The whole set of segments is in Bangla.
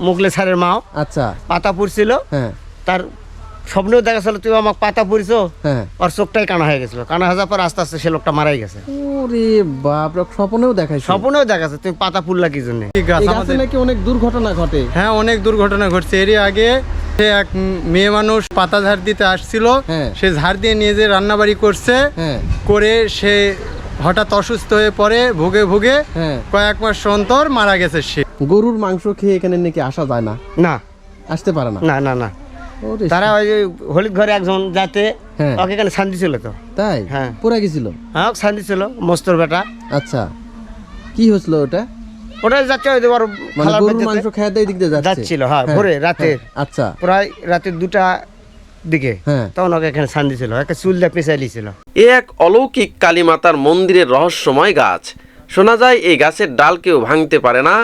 মুগলে স্যারের মাও। আচ্ছা। পাতা পুড়ছিল। হ্যাঁ। তার স্বপ্নেও দেখা ছিল তুই আমাকে পাতা পুড়িছো? হ্যাঁ। ওর চোখটাই কানা হয়ে গেছিল। কানা হয়ে যাওয়ার পর আস্তে আস্তে সে লোকটা মারাই গেছে। ওরে বাপ রে স্বপ্নেও দেখাইছে। স্বপ্নেও দেখা যাচ্ছে তুই পাতা পুড়লা কি জন্য? গাছ নাকি অনেক দুর্ঘটনা ঘটে। হ্যাঁ অনেক দুর্ঘটনা ঘটছে। এরই আগে সে এক মেয়ে মানুষ পাতা ঝাড় দিতে আসছিল। হ্যাঁ। সে ঝাড় দিয়ে নিয়ে যে রান্নাবাড়ি করছে হ্যাঁ। করে সে হঠাৎ অসুস্থ হয়ে পড়ে ভুগে ভুগে হ্যাঁ। কয়েক মাস অন্তর মারা গেছে সে। গরুর মাংস খেয়ে এখানে নাকি আসা যায় না? না। আসতে পারে না? না না না। তারা ওই যে হলিদ ঘরে একজন যাতে হ্যাঁ। ওকে এখানে শান্তি ছিল তো। তাই? হ্যাঁ। পুরা গেছিল? হ্যাঁ শান্তি ছিল মস্তর বেটা। আচ্ছা। কি হয়েছিল ওটা? ওটা যাচ্ছে ওই ওর মানে খালার গরুর মাংস খেয়ে দিয়ে দিক যাচ্ছে? যাচ্ছিল, হ্যাঁ, ভোরে, রাতের। হ্যাঁ, আচ্ছা। প্রায় রাতের দুটা দিকে। হ্যাঁ। তখন ওকে এখানে শান্তি ছিল একটা চুল দিয়ে পেঁচাই লিছিল এ এক অলৌকিক কালীমাতার মন্দিরের রহস্যময় গাছ। শোনা যায়, এই গাছের ডাল কেউ ভাঙতে পারে না,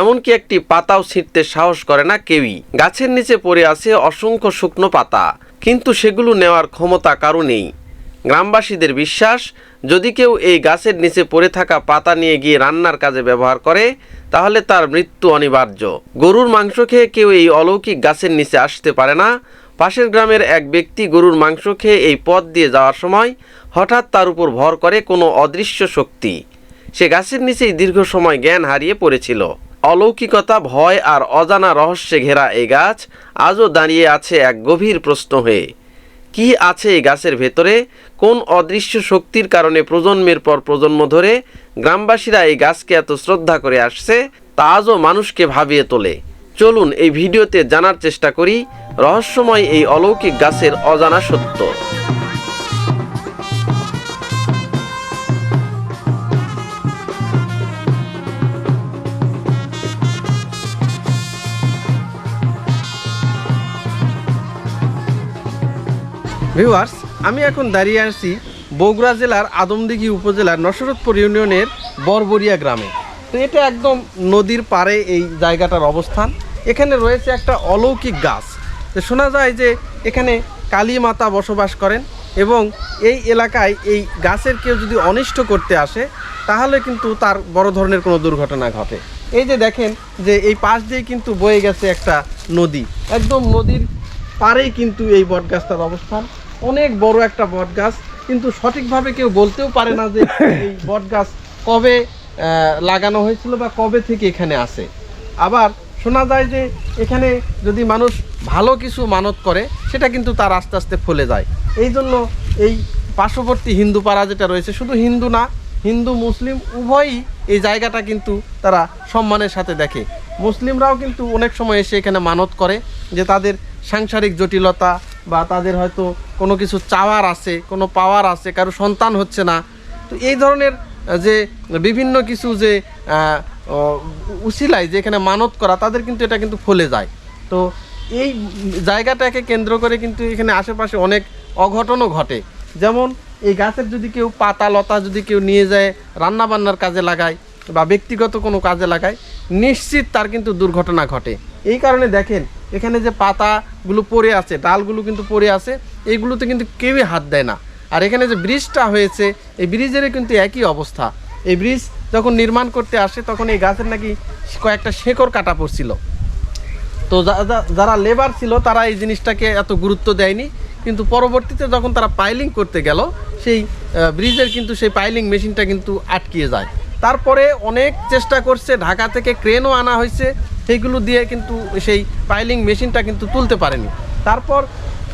এমনকি একটি পাতাও ছিঁড়তে সাহস করে না কেউই। গাছের নিচে পড়ে আছে অসংখ্য শুকনো পাতা, কিন্তু সেগুলো নেওয়ার ক্ষমতা কারও নেই। গ্রামবাসীদের বিশ্বাস, যদি কেউ এই গাছের নিচে পড়ে থাকা পাতা নিয়ে গিয়ে রান্নার কাজে ব্যবহার করে, তাহলে তার মৃত্যু অনিবার্য। গরুর মাংস খেয়ে কেউ এই অলৌকিক গাছের নিচে আসতে পারে না। পাশের গ্রামের এক ব্যক্তি গরুর মাংস খেয়ে এই পথ দিয়ে যাওয়ার সময় হঠাৎ তার উপর ভর করে কোনো অদৃশ্য শক্তি। সে গাছের নিচেই দীর্ঘ সময় জ্ঞান হারিয়ে পড়েছিল। অলৌকিকতা, ভয় আর অজানা রহস্যে ঘেরা এই গাছ আজও দাঁড়িয়ে আছে এক গভীর প্রশ্ন হয়ে। কি আছে এই গাছের ভেতরে? কোন অদৃশ্য শক্তির কারণে প্রজন্মের পর প্রজন্ম ধরে গ্রামবাসীরা এই গাছকে এত শ্রদ্ধা করে আসছে, তা আজও মানুষকে ভাবিয়ে তোলে। চলুন এই ভিডিওতে জানার চেষ্টা করি, রহস্যময় এই অলৌকিক গাছের অজানা সত্য। ভিউয়ার্স, আমি এখন দাঁড়িয়ে আছি বগুড়া জেলার আদমদিঘি উপজেলার নসরতপুর ইউনিয়নের বরবরিয়া গ্রামে। তো এটা একদম নদীর পাড়ে এই জায়গাটার অবস্থান। এখানে রয়েছে একটা অলৌকিক গাছ। তো শোনা যায় যে এখানে কালী মাতা বসবাস করেন এবং এই এলাকায় এই গাছের কেউ যদি অনিষ্ট করতে আসে, তাহলে কিন্তু তার বড় ধরনের কোনো দুর্ঘটনা ঘটে। এই যে দেখেন যে এই পাশ দিয়ে কিন্তু বয়ে গেছে একটা নদী। একদম নদীর পারেই কিন্তু এই বটগাছটার অবস্থান। অনেক বড় একটা বটগাছ, কিন্তু সঠিকভাবে কেউ বলতেও পারে না যে এই বটগাছ কবে লাগানো হয়েছিল বা কবে থেকে এখানে আসে। আবার শোনা যায় যে এখানে যদি মানুষ ভালো কিছু মানত করে, সেটা কিন্তু তার আস্তে আস্তে ফলে যায়। এই জন্য এই পার্শ্ববর্তী হিন্দু পাড়া যেটা রয়েছে, শুধু হিন্দু না, হিন্দু, মুসলিম, উভয়ই এই জায়গাটা কিন্তু তারা সম্মানের সাথে দেখে। মুসলিমরাও কিন্তু অনেক সময় এসে এখানে মানত করে যে তাদের সাংসারিক জটিলতা বা তাদের হয়তো কোনো কিছু চাওয়ার আছে কোনো পাওয়ার আছে কারও সন্তান হচ্ছে না। তো এই ধরনের যে বিভিন্ন কিছু যে আহ, ও, যে এখানে মানত করা তাদের কিন্তু এটা কিন্তু ফলে যায়। তো এই জায়গাটাকে কেন্দ্র করে কিন্তু এখানে আশেপাশে অনেক অঘটনও ঘটে। যেমন এই গাছের যদি কেউ পাতা লতা যদি কেউ নিয়ে যায় রান্না বান্নার কাজে লাগায় বা ব্যক্তিগত কোনো কাজে লাগায় নিশ্চিত তার কিন্তু দুর্ঘটনা ঘটে। এই কারণে দেখেন এখানে যে পাতাগুলো পড়ে আছে, ডালগুলো কিন্তু পড়ে আছে এইগুলোতে কিন্তু কেউই হাত দেয় না। আর এখানে যে ব্রিজটা হয়েছে, এই ব্রিজেরও কিন্তু একই অবস্থা। এই ব্রিজ যখন নির্মাণ করতে আসে, তখন এই গাছের নাকি কয়েকটা শেকড় কাটা পড়ছিল। তো যারা লেবার ছিল, তারা এই জিনিসটাকে এত গুরুত্ব দেয়নি। কিন্তু পরবর্তীতে যখন তারা পাইলিং করতে গেল, সেই ব্রিজের কিন্তু সেই পাইলিং মেশিনটা কিন্তু আটকিয়ে যায়। তারপরে অনেক চেষ্টা করছে, ঢাকা থেকে ক্রেনও আনা হয়েছে। সেইগুলো দিয়ে কিন্তু সেই পাইলিং মেশিনটা কিন্তু তুলতে পারেনি। তারপর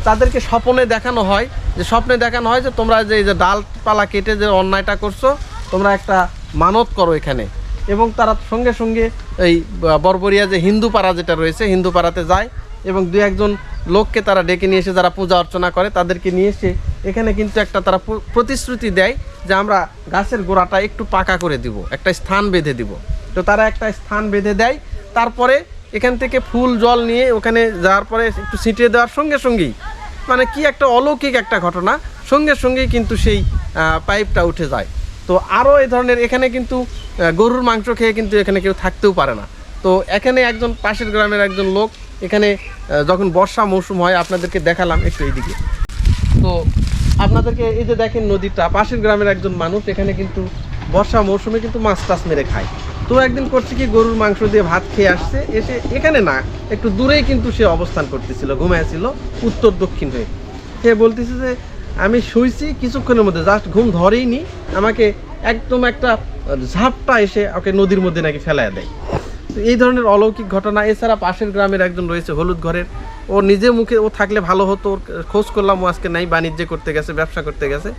তাদেরকে স্বপ্নে দেখানো হয়, যে স্বপ্নে দেখানো হয় যে তোমরা যে যে ডালপালা কেটে যে অন্যায়টা করছ, তোমরা একটা মানত করো এখানে। এবং তারা সঙ্গে সঙ্গে এই বরবরিয়া যে হিন্দু পাড়া যেটা রয়েছে, হিন্দু পাড়াতে যায় এবং দু একজন লোককে তারা ডেকে নিয়ে এসে যারা পূজা অর্চনা করে, তাদেরকে নিয়ে এসে এখানে কিন্তু একটা তারা প্রতিশ্রুতি দেয় যে আমরা গাছের গোড়াটা একটু পাকা করে দিব, একটা স্থান বেঁধে দিব। তো তারা একটা স্থান বেঁধে দেয় তারপরে এখান থেকে ফুল জল নিয়ে ওখানে যাওয়ার পরে একটু ছিটিয়ে দেওয়ার সঙ্গে সঙ্গেই মানে কি একটা অলৌকিক একটা ঘটনা, সঙ্গে সঙ্গেই কিন্তু সেই পাইপটা উঠে যায়। তো আরও এই ধরনের এখানে কিন্তু গরুর মাংস খেয়ে কিন্তু এখানে কেউ থাকতেও পারে না। তো এখানে একজন পাশের গ্রামের একজন লোক, এখানে যখন বর্ষা মৌসুম হয়, আপনাদেরকে দেখালাম একটু এইদিকে। তো আপনাদেরকে এই যে দেখেন নদীটা, পাশের গ্রামের একজন মানুষ এখানে কিন্তু বর্ষা মৌসুমে কিন্তু মাছ টাছ মেরে খায়। তো একদিন করছে কি, গরুর মাংস দিয়ে ভাত খেয়ে আসছে, এসে এখানে না, একটু দূরেই কিন্তু সে অবস্থান করতেছিল ঘুমাইছিল উত্তর দক্ষিণ হয়ে। সে বলতেছে যে, আমি শুইছি কিছুক্ষণের মধ্যে, জাস্ট ঘুম ধরেই নি আমাকে একদম একটা ঝাপটা এসে ওকে নদীর মধ্যে নাকি ফেলায় দেয়। এই ধরনের অলৌকিক ঘটনা, এছাড়া পাশের গ্রামের একজন রয়েছে হলুদ ঘরের, ও নিজে মুখে, ও থাকলে ভালো হতো, ওর খোঁজ করলাম, ও আজকে নাই, বাণিজ্য করতে গেছে, ব্যবসা করতে গেছে।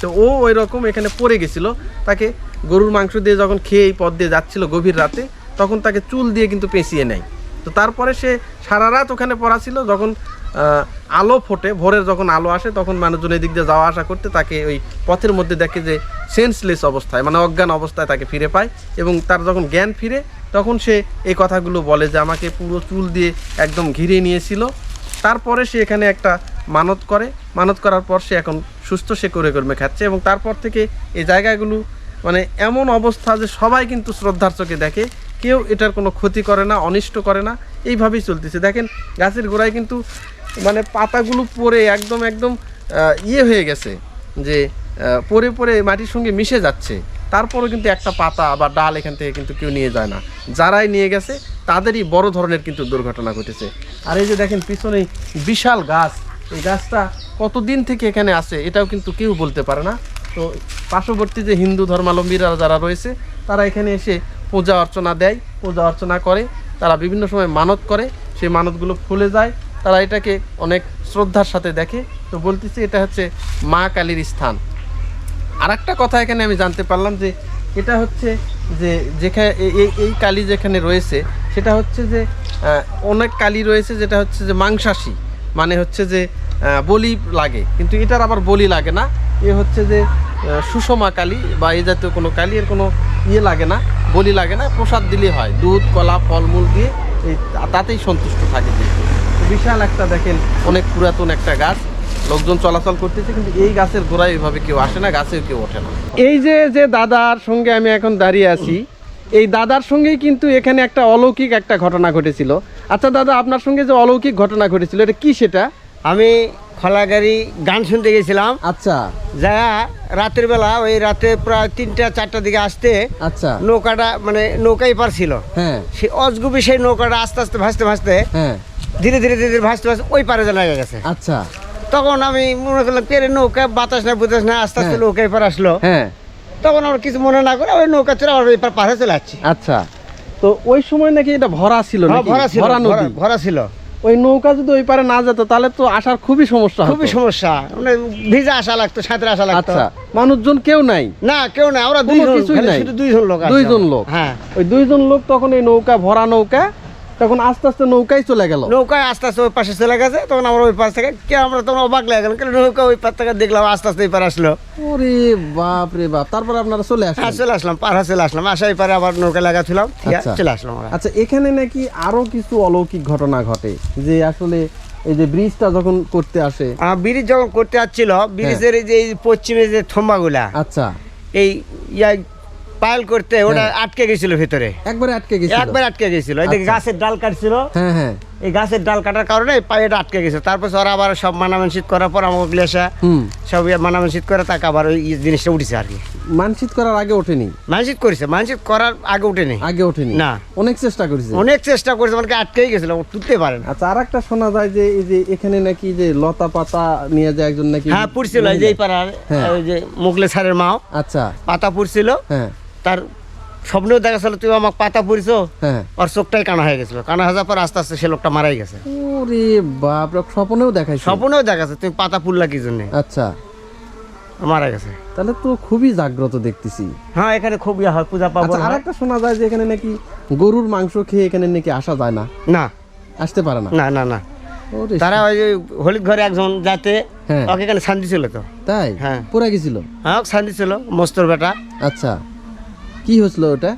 তো ও ওই রকম এখানে পড়ে গেছিল। তাকে গরুর মাংস দিয়ে যখন খেয়ে এই পথ দিয়ে যাচ্ছিল গভীর রাতে, তখন তাকে চুল দিয়ে কিন্তু পেঁচিয়ে নেয়। তো তারপরে সে সারা রাত ওখানে পড়া ছিল, যখন আলো ফোটে, ভোরের যখন আলো আসে, তখন মানুষজন এদিক দিয়ে যাওয়া আসা করতে তাকে ওই পথের মধ্যে দেখে যে সেন্সলেস অবস্থায় মানে অজ্ঞান অবস্থায় তাকে ফিরে পায় এবং তার যখন জ্ঞান ফিরে, তখন সে এই কথাগুলো বলে যে আমাকে পুরো চুল দিয়ে একদম ঘিরে নিয়েছিল। তারপরে সে এখানে একটা মানত করে। মানত করার পর সে এখন সুস্থ সে করে কর্মে খাচ্ছে এবং তারপর থেকে এই জায়গাগুলো মানে এমন অবস্থা যে সবাই কিন্তু শ্রদ্ধার চোখে দেখে, কেউ এটার কোনো ক্ষতি করে না, অনিষ্ট করে না, এইভাবেই চলতেছে। দেখেন, গাছের গোড়ায় কিন্তু মানে পাতাগুলো পরে একদম একদম ইয়ে হয়ে গেছে যে পরে পরে মাটির সঙ্গে মিশে যাচ্ছে। তারপরেও কিন্তু একটা পাতা বা ডাল এখান থেকে কিন্তু কেউ নিয়ে যায় না। যারাই নিয়ে গেছে, তাদেরই বড় ধরনের কিন্তু দুর্ঘটনা ঘটেছে। আর এই যে দেখেন পিছনে বিশাল গাছ। এই গাছটা কতদিন থেকে এখানে আছে এটাও কিন্তু কেউ বলতে পারে না। তো পার্শ্ববর্তী যে হিন্দু ধর্মাবলম্বীরা যারা রয়েছে, তারা এখানে এসে পূজা অর্চনা দেয়, পূজা অর্চনা করে, তারা বিভিন্ন সময় মানত করে, সেই মানতগুলো ফুলে যায়, তারা এটাকে অনেক শ্রদ্ধার সাথে দেখে। তো বলতেছি এটা হচ্ছে মা কালীর স্থান। আর একটা কথা এখানে আমি জানতে পারলাম যে এটা হচ্ছে যে যেখানে এই এই কালী যেখানে রয়েছে, সেটা হচ্ছে যে অনেক কালী রয়েছে যেটা হচ্ছে যে মাংসাশী। মানে হচ্ছে যে বলি লাগে। কিন্তু এটার আবার বলি লাগে না। এ হচ্ছে যে সুষমা কালী বা এই জাতীয় কোনো কালী এর কোনো ইয়ে লাগে না, বলি লাগে না, প্রসাদ দিলেই হয়। দুধ, কলা, ফলমূল দিয়ে এই তাতেই সন্তুষ্ট থাকে বিশাল একটা দেখেন, অনেক পুরাতন একটা গাছ। লোকজন চলাচল করতেছে, কিন্তু এই গাছের গোড়ায় এভাবে কেউ আসে না, গাছেও কেউ ওঠে না। এই যে যে দাদার সঙ্গে আমি এখন দাঁড়িয়ে আছি এই দাদার সঙ্গেই কিন্তু এখানে একটা অলৌকিক একটা ঘটনা ঘটেছিল। আচ্ছা দাদা আপনার সঙ্গে যে অলৌকিক ঘটনা ঘটেছিল এটা কি সেটা? আমি খোলাগাড়ি গান শুনতে গেছিলাম। আচ্ছা। যা রাতের বেলা ওই রাতে প্রায় তিনটা চারটার দিকে আসতে আচ্ছা। নৌকাটা মানে নৌকাই পার ছিল হ্যাঁ। সে অজগুবি সেই নৌকাটা আস্তে আস্তে ভাসতে ভাসতে হ্যাঁ। ধীরে ধীরে ধীরে ধীরে ভাসতে ভাসতে ওই পারে জানা গেছে। আচ্ছা। তখন আমি মনে করলাম পেরে নৌকা? বাতাস না বুতাস না? আস্তে আস্তে হ্যাঁ। নৌকায় পার আসলো। হ্যাঁ। তখন আমার কিছু মনে না করে ওই নৌকা চলে আবার ওই পাশে চলে যাচ্ছি আচ্ছা তো ওই সময় নাকি এটা ভরা ছিল হ্যাঁ, ভরা ছিল ভরা ছিল। ওই নৌকা যদি ওই পারে না যেত তাহলে তো আসার খুবই সমস্যা খুবই সমস্যা। মানে ভিজা আসা লাগতো সাঁতরে আসা লাগতো। আচ্ছা মানুষজন কেউ নাই? না কেউ নাই আমরা দুইজন কিছুই নাই। দুইজন লোক দুইজন লোক। হ্যাঁ। ওই দুইজন লোক তখন এই নৌকা ভরা নৌকা তখন আস্তে আস্তে নৌকায় চলে গেল। নৌকায় আস্তে আস্তে ওই পাশে চলে গেছে তখন আমরা ওই পাশ থেকে কে আমরা তখন অবাক লেগে গেল কেন নৌকা ওই পাশ থেকে দেখলাম আস্তে আস্তে এই পার আসলো। ওরে বাপ রে বাপ তারপর আপনারা চলে হ্যাঁ আসলেন চলে আসলাম পার চলে আসলাম আসাই পারে আবার নৌকা আছে, আচ্ছা। চলে আসলাম আচ্ছা এখানে নাকি আরও কিছু অলৌকিক ঘটনা ঘটে যে আসলে এই যে ব্রিজটা যখন করতে আসে। ব্রিজ যখন করতে যাচ্ছিল ব্রিজের এই যে এই পশ্চিমে যে থম্বাগুলা আচ্ছা। এই ইয়া পাইল করতে ওটা হ্যাঁ। আটকে গেছিল ভিতরে। একবারে আটকে গেছিল। একবার আটকে গেছিল। এদিকে আচ্ছা। গাছের ডাল কাটছিল। হ্যাঁ হ্যাঁ। এই গাছের ডাল কাটার কারণে পায়েটা আটকে গেছে। তারপর ওরা আবার সব মানামানসিত করার পর আমাকে গ্লেসা সব মানামানসিত করে তাকে আবার ওই জিনিসটা উঠেছে আর কি। মানসিক করার আগে ওঠেনি? মানসিত করেছে। মানসিত করার আগে উঠেনি আগে ওঠেনি? না। অনেক চেষ্টা করেছে? অনেক চেষ্টা করেছে মানে আটকেই গেছিল ও তুলতে পারে না। আচ্ছা আর একটা শোনা যায় যে এই যে এখানে নাকি যে লতা পাতা নিয়ে যায় একজন নাকি হ্যাঁ পুড়ছিল এই যে এই পাড়ার হ্যাঁ। ওই যে মুগলে সারের মাও। আচ্ছা। পাতা পুড়ছিল। হ্যাঁ। তার স্বপ্নেও দেখা ছিল তুই আমাকে পাতা পুড়িছো হ্যাঁ। ওর চোখটাই কানা হয়ে গেছিল। কানা হয়ে যাওয়ার পর আস্তে আস্তে সে লোকটা মারাই গেছে। ওরে বাপ রে স্বপ্নেও দেখাইছে? স্বপ্নেও দেখা যাচ্ছে তুই পাতা পুড়লা কি জন্য? আচ্ছা। মারা গেছে। তাহলে তো খুবই জাগ্রত দেখতেছি। হ্যাঁ এখানে খুব ইয়া হয় পূজা পাবো আচ্ছা আর একটা শোনা যায় যে এখানে নাকি গরুর মাংস খেয়ে এখানে নাকি আসা যায় না? না। আসতে পারে না? না না না। তারা ওই হলিদ ঘরে একজন যাতে হ্যাঁ। ওকে এখানে শান্তি ছিল তো। তাই? হ্যাঁ। পুরা গেছিল? হ্যাঁ শান্তি ছিল মস্তর বেটা। আচ্ছা। কি হয়েছিল ওটা?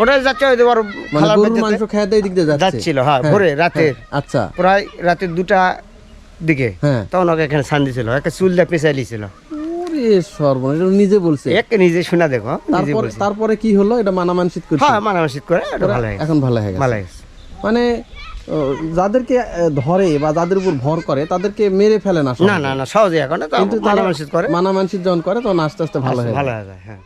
ওটা যাচ্ছে ওর মানে গরুর মাংস খেয়ে দেয় দিক দিয়ে যাচ্ছিল হ্যাঁ ভোরে রাতে। হ্যাঁ, আচ্ছা। প্রায় রাতে দুটা দিকে। হ্যাঁ। তখন ওকে এখানে শান্তি ছিল একটা চুল দিয়ে পেঁচাই লিছিল সর্বনাশ নিজে বলছে? এক নিজে শোনা দেখো তারপরে তারপরে কি হলো? এটা মানামানসিত হ্যাঁ করে হয়ে গেছে। এখন ভালো হয়ে গেছে। ভালো হয়ে গেছে। মানে যাদেরকে ধরে বা যাদের উপর ভর করে তাদেরকে মেরে ফেলে না না সহজে এখন কিন্তু তারা করে। মানামানসিত যখন করে তখন আস্তে আস্তে ভালো হয়ে ভালো যায়। হয়ে যায় হ্যাঁ।